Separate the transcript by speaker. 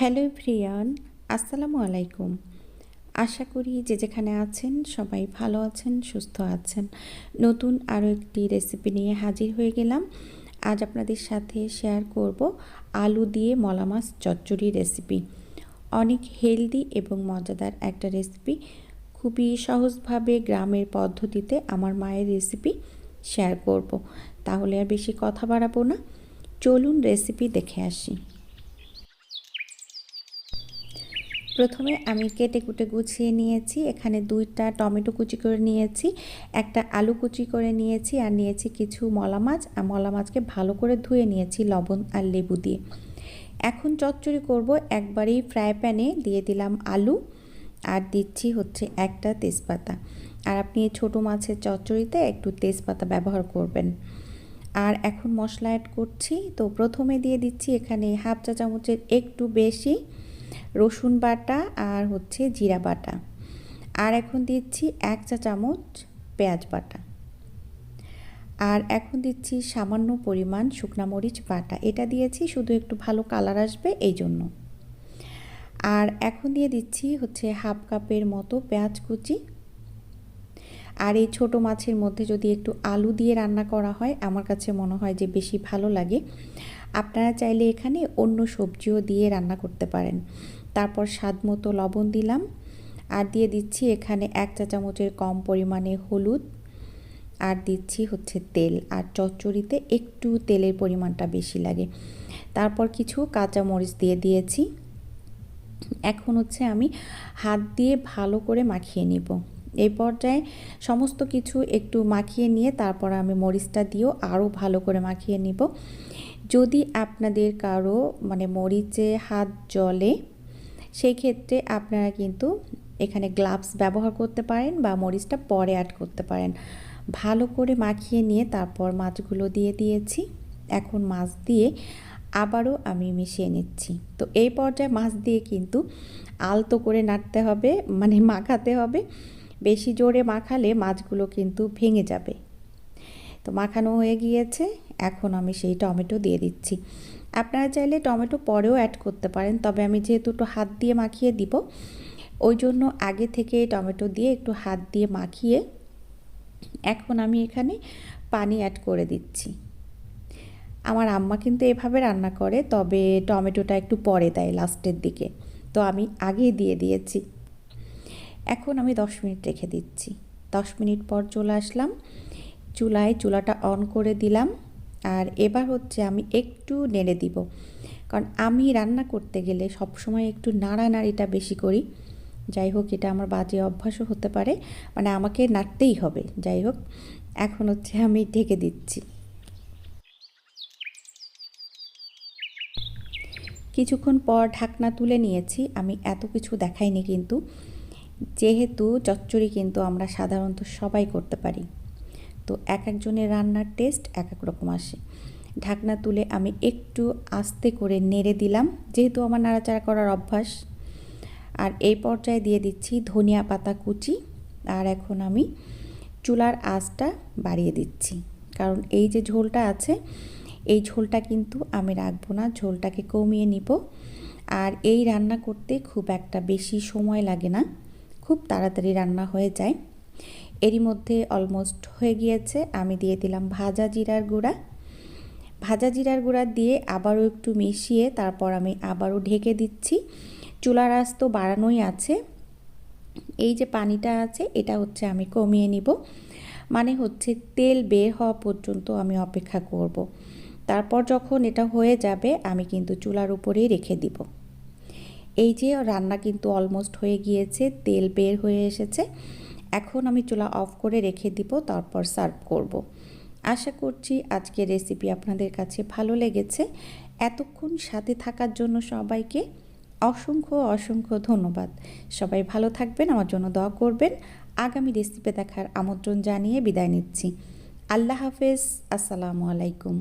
Speaker 1: Hello Priyan, আসসালামু আলাইকুম। আশা করি যে যেখানে আছেন সবাই ভালো আছেন, সুস্থ আছেন। নতুন আরও একটি রেসিপি নিয়ে হাজির হয়ে গেলাম। আজ আপনাদের সাথে শেয়ার করব আলু দিয়ে মলা মাছ চচ্চড়ি রেসিপি অনেক হেলদি এবং মজাদার একটা রেসিপি খুবই সহজভাবে গ্রামের পদ্ধতিতে আমার মায়ের রেসিপি শেয়ার করব। তাহলে আর বেশি কথা বাড়াবো না। চলুন রেসিপি দেখে আসি। প্রথমে আমি কেটে কুটে গুছিয়ে নিয়েছি। এখানে দুইটা টমেটো কুচি করে নিয়েছি, একটা আলু কুচি করে নিয়েছি আর নিয়েছি কিছু মলা মাছ। আর মলা মাছকে ভালো করে ধুয়ে নিয়েছি লবণ আর লেবু দিয়ে। এখন চচ্চড়ি করব একবারেই ফ্রাই প্যানে। দিয়ে দিলাম আলু আর দিচ্ছি হচ্ছে একটা তেজপাতা। আর আপনি ছোটো মাছের চচ্চড়িতে একটু তেজপাতা ব্যবহার করবেন। আর এখন মশলা অ্যাড করছি। তো প্রথমে দিয়ে দিচ্ছি এখানে হাফ চা চামচের একটু বেশি রসুন বাটা আর হচ্ছে জিরা বাটা। আর এখন দিচ্ছি এক চা চামচ পেঁয়াজ বাটা। আর এখন দিচ্ছি সামান্য পরিমাণ শুকনা মরিচ বাটা। এটা দিয়েছি, শুধু একটু ভালো কালার আসবে এই জন্য। আর এখন দিয়ে দিচ্ছি হচ্ছে হাফ কাপের মতো পেঁয়াজ কুচি। আর এই ছোট মাছের মধ্যে যদি একটু আলু দিয়ে রান্না করা হয়, আমার কাছে মনে হয় যে বেশি ভালো লাগে। আপনারা চাইলে এখানে অন্য সবজিও দিয়ে রান্না করতে পারেন। তারপর স্বাদ মতো লবণ দিলাম। আর দিয়ে দিচ্ছি এখানে এক চা চামচের কম পরিমাণে হলুদ। আর দিচ্ছি হচ্ছে তেল। আর চচ্চড়িতে একটু তেলের পরিমাণটা বেশি লাগে। তারপর কিছু কাঁচা মরিচ দিয়ে দিয়েছি। এখন হচ্ছে আমি হাত দিয়ে ভালো করে মাখিয়ে নিব। এই পর্যায়ে সমস্ত কিছু একটু মাখিয়ে নিয়ে তারপর আমি মরিচটা দিয়েও আরও ভালো করে মাখিয়ে নিব। যদি আপনাদের কারও মানে মরিচে হাত জলে সেই ক্ষেত্রে আপনারা কিন্তু এখানে গ্লাভস ব্যবহার করতে পারেন বা মরিচটা পরে অ্যাড করতে পারেন। ভালো করে মাখিয়ে নিয়ে তারপর মাছগুলো দিয়ে দিয়েছি। এখন মাছ দিয়ে আবারও আমি মিশিয়ে নিচ্ছি। তো এই পর্যায়ে মাছ দিয়ে কিন্তু আলতো করে নাড়তে হবে মানে মাখাতে হবে। বেশি জোরে মাখালে মাছগুলো কিন্তু ভেঙে যাবে। তো মাখানো হয়ে গিয়েছে। এখন আমি সেই টমেটো দিয়ে দিচ্ছি। আপনারা চাইলে টমেটো পরেও অ্যাড করতে পারেন, তবে আমি যেহেতু একটু হাত দিয়ে মাখিয়ে দিব, ওই জন্য আগে থেকে টমেটো দিয়ে একটু হাত দিয়ে মাখিয়ে এখন আমি এখানে পানি অ্যাড করে দিচ্ছি। আমার আম্মা কিন্তু এভাবে রান্না করে, তবে টমেটোটা একটু পরে দেয় লাস্টের দিকে। তো আমি আগেই দিয়ে দিয়েছি। এখন আমি দশ মিনিট রেখে দিচ্ছি। দশ মিনিট পর চলে আসলাম। চুলায় চুলাটা অন করে দিলাম। আর এবার হচ্ছে আমি একটু নেড়ে দিব। কারণ আমি রান্না করতে গেলে সবসময় একটু নাড়ানাড়িটা বেশি করি। যাই হোক, এটা আমার বাজে অভ্যাসও হতে পারে। মানে আমাকে নাড়তেই হবে। যাই হোক, এখন হচ্ছে আমি ঢেকে দিচ্ছি। কিছুক্ষণ পর ঢাকনা তুলে নিয়েছি। আমি এত কিছু দেখাইনি কিন্তু। যেহেতু চচ্চড়ি কিন্তু আমরা সাধারণত সবাই করতে পারি। তো এক একজনের রান্নার টেস্ট এক এক রকম আসে। ঢাকনা তুলে আমি একটু আস্তে করে নেড়ে দিলাম, যেহেতু আমার নাড়াচাড়া করার অভ্যাস। আর এই পর্যায়ে দিয়ে দিচ্ছি ধনিয়া পাতা কুচি, আর এখন আমি চুলার আঁচটা বাড়িয়ে দিচ্ছি। কারণ এই যে ঝোলটা আছে, এই ঝোলটা কিন্তু আমি রাখব না, ঝোলটাকে কমিয়ে নিব। আর এই রান্না করতে খুব একটা বেশি সময় লাগে না, খুব তাড়াতাড়ি রান্না হয়ে যায়। এরই মধ্যে অলমোস্ট হয়ে গিয়েছে। আমি দিয়ে দিলাম ভাজা জিরার গুঁড়া। ভাজা জিরার গুঁড়া দিয়ে আবারও একটু মিশিয়ে তারপর আমি আবারও ঢেকে দিচ্ছি। চুলার আঁচ তো বাড়ানোই আছে। এই যে পানিটা আছে, এটা হচ্ছে আমি কমিয়ে নিব। মানে হচ্ছে তেল বের হওয়া পর্যন্ত আমি অপেক্ষা করব। তারপর যখন এটা হয়ে যাবে, আমি কিন্তু চুলার উপরেই রেখে দিব। এই যে রান্না কিন্তু অলমোস্ট হয়ে গিয়েছে, তেল বের হয়ে এসেছে। এখন আমি চুলা অফ করে রেখে দিব, তারপর সার্ভ করব। আশা করছি আজকের রেসিপি আপনাদের কাছে ভালো লেগেছে। এতক্ষণ সাথে থাকার জন্য সবাইকে অসংখ্য অসংখ্য ধন্যবাদ। সবাই ভালো থাকবেন, আমার জন্য দোয়া করবেন। আগামী রেসিপি দেখার আমন্ত্রণ জানিয়ে বিদায় নিচ্ছি। আল্লাহ হাফেজ, আসসালামু আলাইকুম।